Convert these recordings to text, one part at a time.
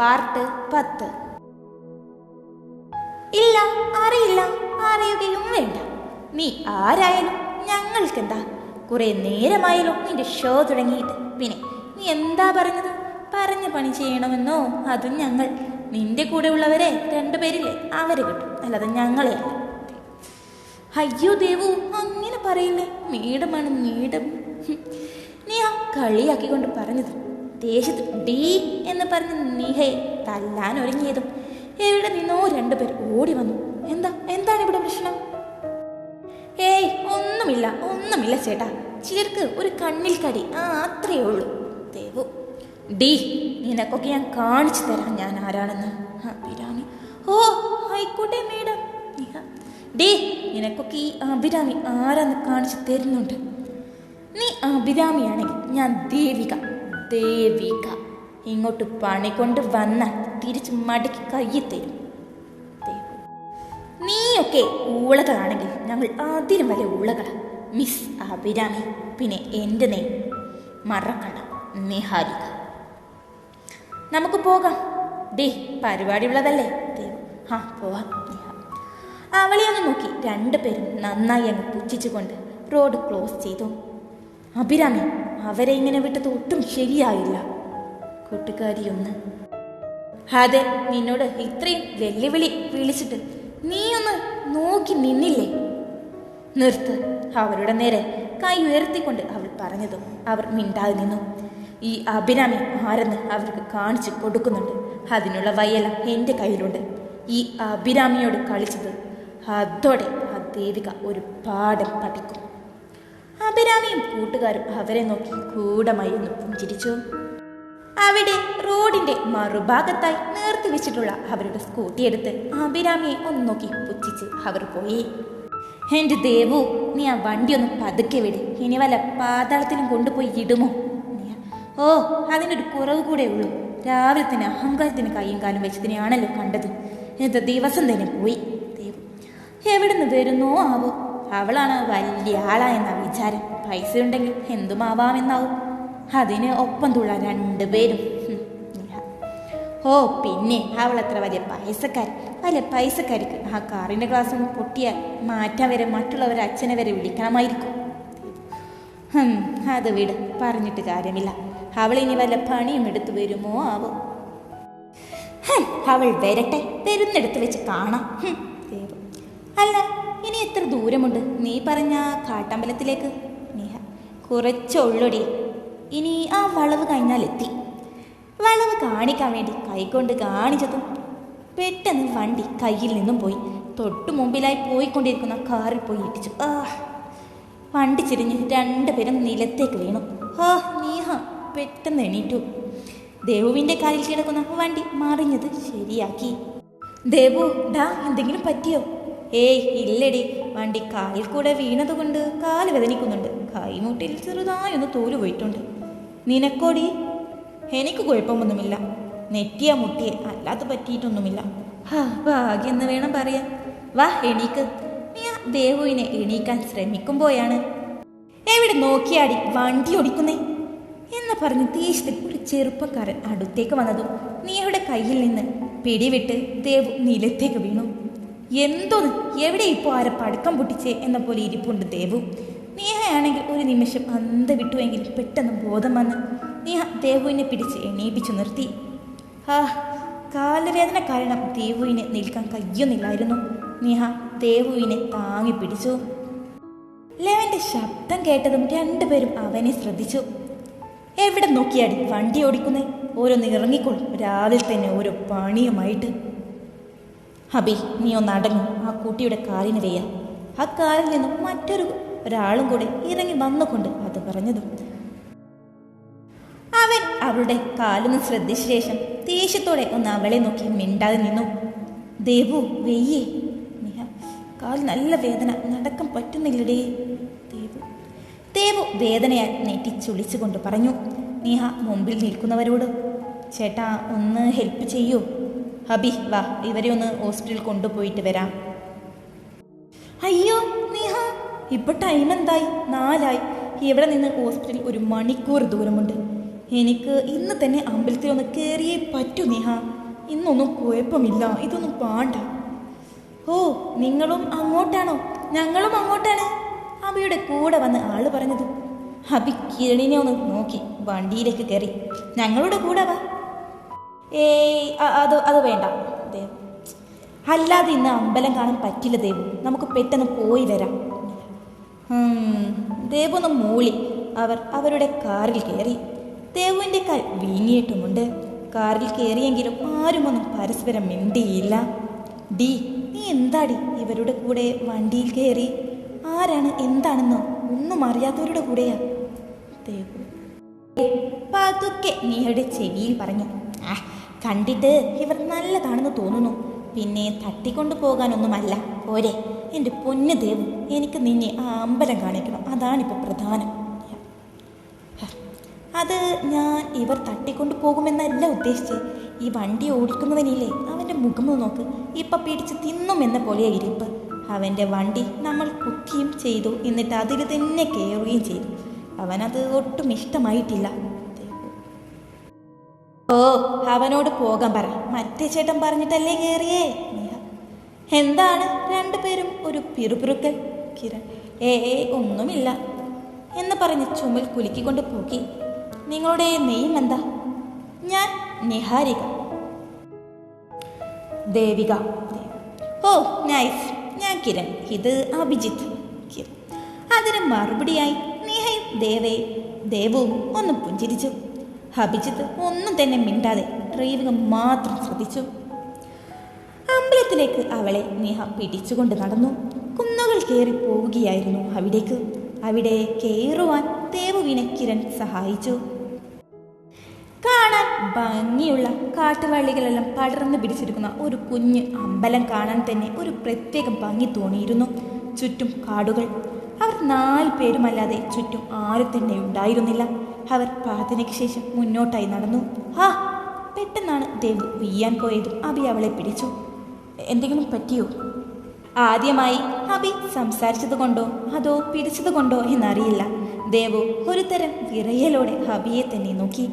Part പത്ത്. ഇല്ല അറിയില്ല അറിയുകയും വേണ്ട. നീ ആരായാലും ഞങ്ങൾക്കെന്താ? കുറെ നേരമായാലും നിന്റെ ഷോ തുടങ്ങിയിട്ട്. പിന്നെ നീ എന്താ പറഞ്ഞത്? പറഞ്ഞ പണി ചെയ്യണമെന്നോ? അതും ഞങ്ങൾ. നിന്റെ കൂടെ ഉള്ളവരെ രണ്ടുപേരില്ലേ അവരെ കിട്ടും. അല്ലാതെ ഞങ്ങളെ അയ്യോ ദേവു അങ്ങനെ പറയില്ലേ നീടമാണ് നീടം നീ ആ കളിയാക്കിക്കൊണ്ട് പറഞ്ഞത് ദേശത്ത് ഡീ എന്ന് പറഞ്ഞ് നിഹയെ തല്ലാൻ ഒരുങ്ങിയതും എവിടെ നിന്നോ രണ്ടുപേർ ഓടി വന്നു. എന്താ? എന്താണ് ഇവിടെ പ്രശ്നം? ഏയ് ഒന്നുമില്ല ഒന്നുമില്ല ചേട്ടാ. ചിലർക്ക് ഒരു കണ്ണിൽ കടി ആ അത്രയേ ഉള്ളൂ. ദേവു ഡീ നിനക്കൊക്കെ ഞാൻ കാണിച്ചു തരാം ഞാൻ ആരാണെന്ന്. അഭിരാമി. ഓ ആയിക്കോട്ടെ മേഡം. ഡി നിനക്കൊക്കെ ഈ അഭിരാമി ആരാന്ന് കാണിച്ചു തരുന്നുണ്ട്. നീ അഭിരാമിയാണെങ്കിൽ ഞാൻ ദേവിക. ദേവിക ഇങ്ങോട്ട് പണി കൊണ്ട് വന്നാൽ തിരിച്ച് മടക്കി കയ്യിൽ തരും. നീയൊക്കെ ഊളകളാണെങ്കിൽ ഞങ്ങൾ അതിലും വലിയ ഊളകളാ. മിസ് അഭിരാമി പിന്നെ എന്റെ നെയ് മറക്കണ്ട നിഹാരിക. നമുക്ക് പോകാം. ദേ പരിപാടി ഉള്ളതല്ലേ ആ പോവാം. അവളെ ഒന്ന് നോക്കി രണ്ടുപേരും നന്നായി അങ്ങ് പുച്ഛിച്ചുകൊണ്ട് റോഡ് ക്ലോസ് ചെയ്തു. അഭിരാമി അവരെ ഇങ്ങനെ വിട്ടത് ഒട്ടും ശരിയായില്ല. കൂട്ടുകാരിയൊന്ന് അതെ നിന്നോട് ഇത്രയും വെല്ലുവിളി വിളിച്ചിട്ട് നീ ഒന്ന് നോക്കി നിന്നില്ലേ? നിർത്ത്. അവരുടെ നേരെ കൈ ഉയർത്തിക്കൊണ്ട് അവൾ പറഞ്ഞതും അവർ മിണ്ടാതെ നിന്നു. ഈ അഭിരാമി ആരെന്ന് അവർക്ക് കാണിച്ചു കൊടുക്കുന്നുണ്ട്. അതിനുള്ള വയല എന്റെ കയ്യിലുണ്ട്. ഈ അഭിരാമിയോട് കളിച്ചത്. അതോടെ ആ ദേവിക ഒരു പാഠം പഠിക്കും. അഭിരാമിയും കൂട്ടുകാരും അവരെ നോക്കി കൂടമായി ഒന്ന് പുഞ്ചിരിച്ചു. അവിടെ റോഡിന്റെ മറുഭാഗത്തായി നേർത്തി വെച്ചിട്ടുള്ള അവരുടെ സ്കൂട്ടി എടുത്ത് അഭിരാമിയെ ഒന്ന് നോക്കി പുച്ഛിച്ച് അവർ പോയി. എന്റെ ദേവു നീ ആ വണ്ടി ഒന്ന് പതുക്കെ വിട്. ഇനി വല്ല പാതാളത്തിലും കൊണ്ടുപോയി ഇടുമോ? ഓ അതിനൊരു കുറവ് കൂടെ ഉള്ളൂ. രാവിലെ തന്നെ അഹങ്കാരത്തിന് കൈയും കാലും വെച്ചതിനെയാണല്ലോ കണ്ടത്. ഇന്നത്തെ ദിവസം തന്നെ പോയി. ദേവു എവിടുന്ന് വരുന്നോ ആവോ? അവളാണ് വലിയ ആളായെന്ന വിചാരം. പൈസ ഉണ്ടെങ്കിൽ എന്തുമാവാമെന്നാവും. അതിന് ഒപ്പം തുള്ള രണ്ടുപേരും ഓ പിന്നെ അവൾ അത്ര വലിയ പൈസക്കാരി. വലിയ പൈസക്കാരിക്ക് ആ കാറിന്റെ ഗ്ലാസ് ഒന്ന് പൊട്ടിയാൽ മാറ്റാൻ വരെ മറ്റുള്ളവർ അച്ഛനെ വരെ വിളിക്കണമായിരിക്കും. അത് വിട്. പറഞ്ഞിട്ട് കാര്യമില്ല. അവൾ ഇനി വല്ല പണിയും എടുത്തു വരുമോ ആവോ? അവൾ വരട്ടെ. വരുന്നെടുത്ത് വെച്ച് കാണാം. അല്ല ഇനി എത്ര ദൂരമുണ്ട്? നീ പറഞ്ഞ കാട്ടമ്പലത്തിലേക്ക്? നീഹ കുറച്ചൊള്ളുടി. ഇനി ആ വളവ് കഴിഞ്ഞാൽ എത്തി. വളവ് കാണിക്കാൻ വേണ്ടി കൈകൊണ്ട് കാണിച്ചതും പെട്ടെന്ന് വണ്ടി കയ്യിൽ നിന്നും പോയി. തൊട്ടു മുമ്പിലായി പോയിക്കൊണ്ടിരിക്കുന്ന കാറിൽ പോയി ഇടിച്ചു. ആ വണ്ടി ചിരിഞ്ഞ് രണ്ടുപേരും നിലത്തേക്ക് വീണു. ആ നീഹ പെട്ടെന്ന് എണീറ്റു. ദേവുവിന്റെ കാലിൽ കിടക്കുന്ന വണ്ടി മറിഞ്ഞത് ശരിയാക്കി. ദേവു ഡാ എന്തെങ്കിലും പറ്റിയോ? ഏയ് ഇല്ലടി. വണ്ടി കാലിൽ കൂടെ വീണതുകൊണ്ട് കാൽ വേദനിക്കുന്നുണ്ട്. കൈമുട്ടിൽ ചെറുതായൊന്ന് തോൽ പോയിട്ടുണ്ട് നിനക്കോടി? എനിക്ക് കുഴപ്പമൊന്നുമില്ല. നെറ്റിയ മുട്ടിയെ. അല്ലാതെ പറ്റിയിട്ടൊന്നുമില്ല. ഹാ ഭാഗ്യം വേണം പറയാൻ. വാ എണീക്ക്. നീ ആ ദേവുവിനെ എണീക്കാൻ ശ്രമിക്കുമ്പോഴാണ്. എവിടെ നോക്കിയാടി വണ്ടി ഓടിക്കുന്നേ? എന്ന് പറഞ്ഞ് ദേഷ്യത്തിൽ ഒരു ചെറുപ്പക്കാരൻ അടുത്തേക്ക് വന്നതും നീയുടെ കയ്യിൽ നിന്ന് പിടിവിട്ട് ദേവു നിലത്തേക്ക് വീണു. എന്തോന്ന് എവിടെ ഇപ്പോൾ ആരെ പടക്കം പൊട്ടിച്ചേ എന്ന പോലെ ഇരിപ്പുണ്ട് ദേവു. നീഹയാണെങ്കിൽ ഒരു നിമിഷം അന്ത വിട്ടുവെങ്കിൽ പെട്ടെന്ന് ബോധം വന്ന് നീഹ ദേവുവിനെ പിടിച്ച് എണീപ്പിച്ചു നിർത്തി. ആ കാലവേദന കാരണം ദേവുവിനെ നിൽക്കാൻ കഴിയുന്നില്ലായിരുന്നു. നീഹ ദേവുവിനെ താങ്ങി പിടിച്ചു. ലെവന്റെ ശബ്ദം കേട്ടതും രണ്ടുപേരും അവനെ ശ്രദ്ധിച്ചു. എവിടെ നോക്കിയാടി വണ്ടി ഓടിക്കുന്നേ? ഓരോന്ന് ഇറങ്ങിക്കോളും. രാവിലെ തന്നെ ഓരോ പണിയുമായിട്ട്. ഹബി നീ ഒന്ന് അടങ്ങും. ആ കുട്ടിയുടെ കാലിന് വയ്യ. ആ കാലിൽ നിന്നും മറ്റൊരു ഒരാളും കൂടെ ഇറങ്ങി വന്നുകൊണ്ട് അത് പറഞ്ഞതും. അവൻ അവളുടെ കാലൊന്ന് ശ്രദ്ധിച്ച ശേഷം ദേഷ്യത്തോടെ ഒന്ന് അവളെ നോക്കി മിണ്ടാതെ നിന്നു. ദേവു വെയ്യേ. നിഹ കാൽ നല്ല വേദന. നടക്കാൻ പറ്റുന്നില്ലടേ. ദേവു ദേവു വേദനയാൽ നെറ്റിച്ചുളിച്ചുകൊണ്ട് പറഞ്ഞു. നിഹ മുമ്പിൽ നിൽക്കുന്നവരോട് ചേട്ടാ ഒന്ന് ഹെൽപ്പ് ചെയ്യൂ. ഹബി വാ ഇവരെ ഒന്ന് ഹോസ്പിറ്റലിൽ കൊണ്ടുപോയിട്ട് വരാം. അയ്യോ നിഹ ഇപ്പൊ ടൈം എന്തായി? നാലായി. ഇവിടെ നിന്ന് ഹോസ്പിറ്റലിൽ ഒരു മണിക്കൂർ ദൂരമുണ്ട്. എനിക്ക് ഇന്ന് തന്നെ അമ്പലത്തിൽ ഒന്ന് കയറിയേ പറ്റൂ നിഹ. ഇന്നൊന്നും കുഴപ്പമില്ല ഇതൊന്നും പാണ്ട. ഓ നിങ്ങളും അങ്ങോട്ടാണോ? ഞങ്ങളും അങ്ങോട്ടാണ്. അബിയുടെ കൂടെ വന്ന് ആൾ പറഞ്ഞത്. അബി കിരണിനെ ഒന്ന് നോക്കി വണ്ടിയിലേക്ക് കയറി ഞങ്ങളുടെ കൂടെ വാ. ഏയ് അത് അത് വേണ്ട ദേവ് അല്ലാതെ ഇന്ന് അമ്പലം കാണാൻ പറ്റില്ല ദേവു. നമുക്ക് പെട്ടെന്ന് പോയി വരാം. ഉം, ദേവു ഒന്ന് മൂളി. അവർ അവരുടെ കാറിൽ കയറി. ദേവുവിന്റെ കാൽ വീങ്ങിയിട്ടുമുണ്ട്. കാറിൽ കയറിയെങ്കിലും ആരുമൊന്നും പരസ്പരം മിണ്ടിയില്ല. ഡി നീ എന്താടി ഇവരുടെ കൂടെ വണ്ടിയിൽ കയറി? ആരാണ് എന്താണെന്നോ ഒന്നും അറിയാത്തവരുടെ കൂടെയാ. ദേവു. പതുക്കെ നീയുടെ ചെവിയിൽ പറഞ്ഞു. ആ കണ്ടിട്ട് ഇവർ നല്ലതാണെന്ന് തോന്നുന്നു. പിന്നെ തട്ടിക്കൊണ്ടു പോകാനൊന്നുമല്ല. പോരെ. എന്റെ പൊന്നു ദേവം എനിക്ക് നിന്നെ ആ അമ്പലം കാണിക്കണം. അതാണിപ്പോൾ പ്രധാനം. അത് ഞാൻ ഇവർ തട്ടിക്കൊണ്ടു പോകുമെന്നല്ല ഉദ്ദേശിച്ചത് ഈ വണ്ടി ഓടിക്കുന്നവനില്ലേ അവന്റെ മുഖം നോക്ക്. ഇപ്പം പിടിച്ച് തിന്നുമെന്ന പോലെ ഇരിപ്പ്. അവന്റെ വണ്ടി നമ്മൾ കുക്കിയും ചെയ്തു എന്നിട്ട് അതിൽ തന്നെ കയറുകയും ചെയ്തു. അവനത് ഒട്ടും ഇഷ്ടമായിട്ടില്ല. ഓ അവനോട് പോകാൻ പറ. മറ്റേ ചേട്ടൻ പറഞ്ഞിട്ടല്ലേ കയറിയേ. എന്താണ്? രണ്ടുപേരും ഒരു പിറുപിറുക്കൽ. കിരൺ ഏ ഒന്നുമില്ല. എന്ന് പറഞ്ഞ് ചുമൽ കുലുക്കിക്കൊണ്ട് പോക്കി. നിങ്ങളുടെ നെയ്യം എന്താ? ഞാൻ നിഹാരിക. ദേവിക. ഓ നൈസ്. ഞാൻ കിരൺ. ഇത് അഭിജിത്ത്. അതിന് മറുപടിയായി നിഹയും ദേവേ ദേവവും ഒന്ന് പുഞ്ചിരിച്ചു. അഭിജിത്ത് ഒന്നും തന്നെ മിണ്ടാതെ ഡ്രൈവിംഗ് മാത്രം ശ്രദ്ധിച്ചു. അമ്പലത്തിലേക്ക് അവളെ നേഹ പിടിച്ചുകൊണ്ട് നടന്നു. കുന്നുകൾ കയറി പോവുകയായിരുന്നു അവിടേക്ക് അവിടെ കയറുവാൻ ദേവുവിനെ കിരൺ സഹായിച്ചു. കാണാൻ ഭംഗിയുള്ള കാട്ടുവള്ളികളെല്ലാം പടർന്നു പിടിച്ചിരിക്കുന്ന ഒരു കുഞ്ഞ് അമ്പലം കാണാൻ തന്നെ ഒരു പ്രത്യേക ഭംഗി തോന്നിയിരുന്നു. ചുറ്റും കാടുകൾ. അവർ നാല് പേരുമല്ലാതെ ചുറ്റും ആരും തന്നെ ഉണ്ടായിരുന്നില്ല. അവർ പ്രാർത്ഥനയ്ക്ക് ശേഷം മുന്നോട്ടായി നടന്നു. ആ പെട്ടെന്നാണ് ദേവ് വീയാൻ പോയതും അബി അവളെ പിടിച്ചു. എന്തെങ്കിലും പറ്റിയോ? ആദ്യമായി അബി സംസാരിച്ചത് കൊണ്ടോ അതോ പിടിച്ചത് കൊണ്ടോ എന്നറിയില്ല. ദേവു ഒരു തരം വിറയലോടെ അബിയെ തന്നെ നോക്കി.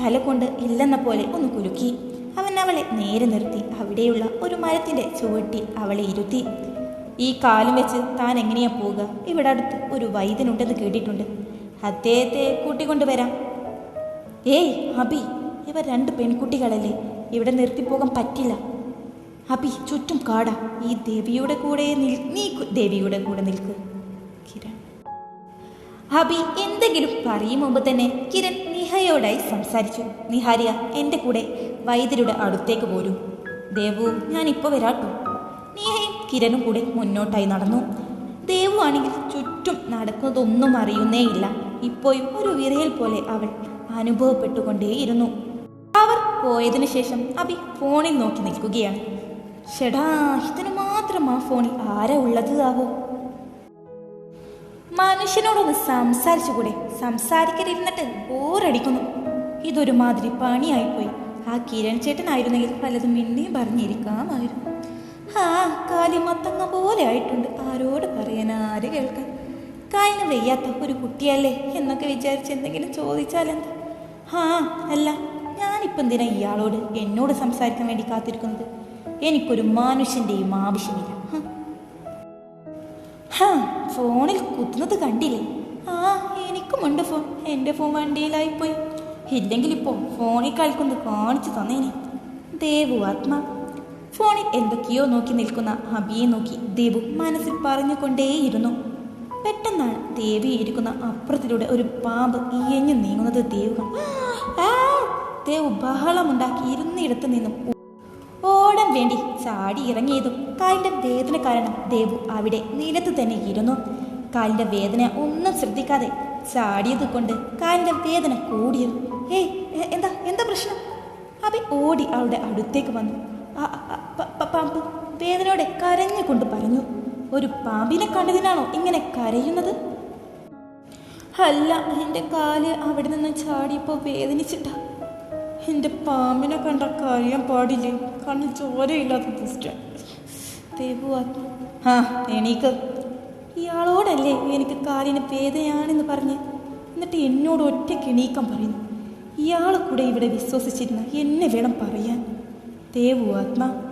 തല കൊണ്ട് ഇല്ലെന്ന പോലെ ഒന്ന് കുലുക്കി. അവൻ അവളെ നേരെ നിർത്തി. അവിടെയുള്ള ഒരു മരത്തിന്റെ ചുവട്ടിൽ അവളെ ഇരുത്തി. ഈ കാലും വെച്ച് താൻ എങ്ങനെയാ പോവുക? ഇവിടെ അടുത്ത് ഒരു വൈദ്യനുണ്ടെന്ന് കേട്ടിട്ടുണ്ട്. അദ്ദേഹത്തെ കൂട്ടിക്കൊണ്ടുവരാം. ഏയ് അബി ഇവർ രണ്ട് പെൺകുട്ടികളല്ലേ? ഇവിടെ നിർത്തിപ്പോകാൻ പറ്റില്ല. അബി ചുറ്റും കാടാ. ഈ ദേവിയുടെ കൂടെ നീ ദേവിയുടെ കൂടെ നിൽക്ക്. കിരൺ. അബി എന്തെങ്കിലും പറയും മുമ്പ് തന്നെ കിരൺ നിഹയോടായി സംസാരിച്ചു. നിഹാരിയ എന്റെ കൂടെ വൈദ്യരുടെ അടുത്തേക്ക് പോരൂ. ദേവു ഞാനിപ്പോൾ വരാട്ടോ. നിഹയും കിരണും കൂടെ മുന്നോട്ടായി നടന്നു. ദേവു ആണെങ്കിൽ ചുറ്റും നടക്കുന്നതൊന്നും അറിയുന്നേയില്ല ഇപ്പോഴും ഒരു വിറയൽ പോലെ അവൾ അനുഭവപ്പെട്ടുകൊണ്ടേയിരുന്നു. അവർ പോയതിനു ശേഷം അബി ഫോണിൽ നോക്കി നിൽക്കുകയാണ്. ഷെടാ ഇതിനു മാത്രം ആ ഫോണിൽ ആരാ ഉള്ളത് ആവോ? മനുഷ്യനോടൊന്ന് സംസാരിച്ചുകൂടെ. സംസാരിക്കരുന്നിട്ട് ബോറടിക്കുന്നു. ഇതൊരു മാതിരി പണിയായിപ്പോയി. ആ കിരൺ ചേട്ടനായിരുന്നെങ്കിൽ പലതും പിന്നെയും പറഞ്ഞിരിക്കാമായിരുന്നു. ആ കാലി മത്തങ്ങ പോലെ ആയിട്ടുണ്ട്. ആരോട് പറയാൻ ആര് കേൾക്കാൻ? കാലിന് വയ്യാത്ത ഒരു കുട്ടിയല്ലേ എന്നൊക്കെ വിചാരിച്ച് എന്തെങ്കിലും ചോദിച്ചാലെന്താ? ആ അല്ല ഞാനിപ്പം എന്തിനാ ഇയാളോട് എന്നോട് സംസാരിക്കാൻ വേണ്ടി കാത്തിരിക്കുന്നത്? എനിക്കൊരു മനുഷ്യന്റെയും ആവശ്യമില്ല. ഹ. ഫോണിൽ കുത്തുന്നത് കണ്ടില്ലേ? ആ എനിക്കുമുണ്ട് ഫോൺ. എന്റെ ഫോൺ വണ്ടിയിലായിപ്പോയി. ഇല്ലെങ്കിൽ ഇപ്പോൾ ഫോണിൽ കളിക്കുന്നത് കാണിച്ചു തന്നേനെ. ദേവു ആത്മ. ഫോണിൽ എന്തൊക്കെയോ നോക്കി നിൽക്കുന്ന അബിയെ നോക്കി ദേവു മനസ്സിൽ പറഞ്ഞുകൊണ്ടേയിരുന്നു. പെട്ടെന്നാണ് ദേവി ഇരിക്കുന്ന അപ്പുറത്തിലൂടെ ഒരു പാമ്പ് ഇയഞ്ഞു നീങ്ങുന്നത് ദേവു ദേവ് ബഹളമുണ്ടാക്കി ഇരുന്നിടത്ത് നിന്നും ഓടാൻ വേണ്ടി ചാടി ഇറങ്ങിയതും കാലിന്റെ വേദന കാരണം ദേവു അവിടെ നിലത്ത് തന്നെ ഇരുന്നു. കാലിന്റെ വേദന ഒന്നും ശ്രദ്ധിക്കാതെ ചാടിയത് കൊണ്ട് കാലിന്റെ വേദന കൂടിയത്. ഏയ് എന്താ എന്താ പ്രശ്നം? അവൻ ഓടി അവളുടെ അടുത്തേക്ക് വന്നു. പാമ്പ് വേദനയോടെ കരഞ്ഞുകൊണ്ട് പറഞ്ഞു. ഒരു പാമ്പിനെ കണ്ടതിനാണോ ഇങ്ങനെ കരയുന്നത്? അല്ല എന്റെ കാൽ അവിടെ നിന്ന് ചാടിയപ്പോൾ വേദനിച്ചിട്ടാ. എന്റെ പാമ്പിനെ കണ്ട കരയാൻ പാടില്ലേ? കണ്ണിൽ ചോരയില്ലാത്ത ദേവുവാത്മ ആ എണീക്ക്. ഇയാളോടല്ലേ എനിക്ക് കാലിന് വേദനയാണെന്ന് പറഞ്ഞ്? എന്നിട്ട് എന്നോട് ഒറ്റയ്ക്ക് എണീക്കാൻ പറയുന്നു. ഇയാളെ കൂടെ ഇവിടെ വിശ്വസിച്ചിരുന്ന എന്നെ വേണം പറയാൻ. ദേവു ആത്മ